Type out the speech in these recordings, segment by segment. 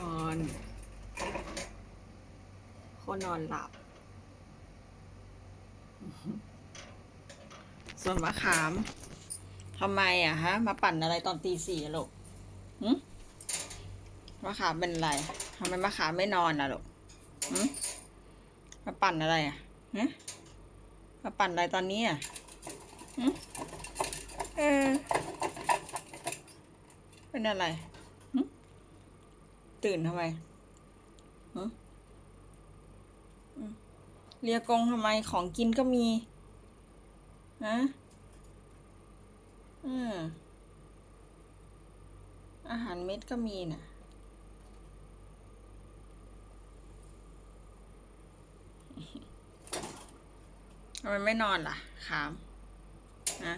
นอน โคนอนหลับ ส่วนมะขามทำไมอะฮะ มาปั่นอะไรตอนตีสี่ลูกหึมะขามเป็นอะไรทำไมมะขามไม่นอนอะลูกหึมาปั่นอะไรอะฮะมาปั่นอะไรตอนนี้อะหึเออเป็นอะไร ตื่นทำไมเรียกงทำไมของกินก็มีฮะอืมอาหารเม็ดก็มีน่ะทำไมไม่นอนล่ะขามฮะ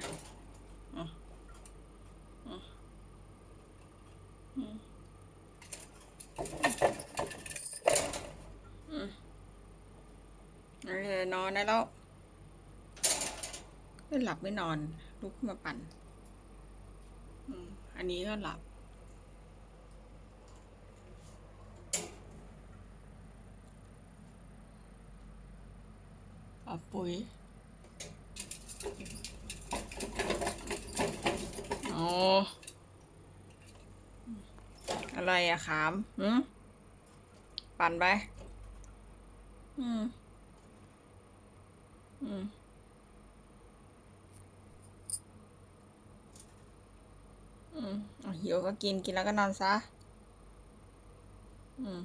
อืมอืมอืมอืม โอเคนอนได้แล้วไม่หลับไม่นอน ลุกขึ้นมาปั่นอันนี้ก็หลับอาปุ๋ยอ๋ออะไรอะขามหืม ปั่นไป อืม อืมอืมเอหิวก็กินกินแล้วก็นอนซะ อืม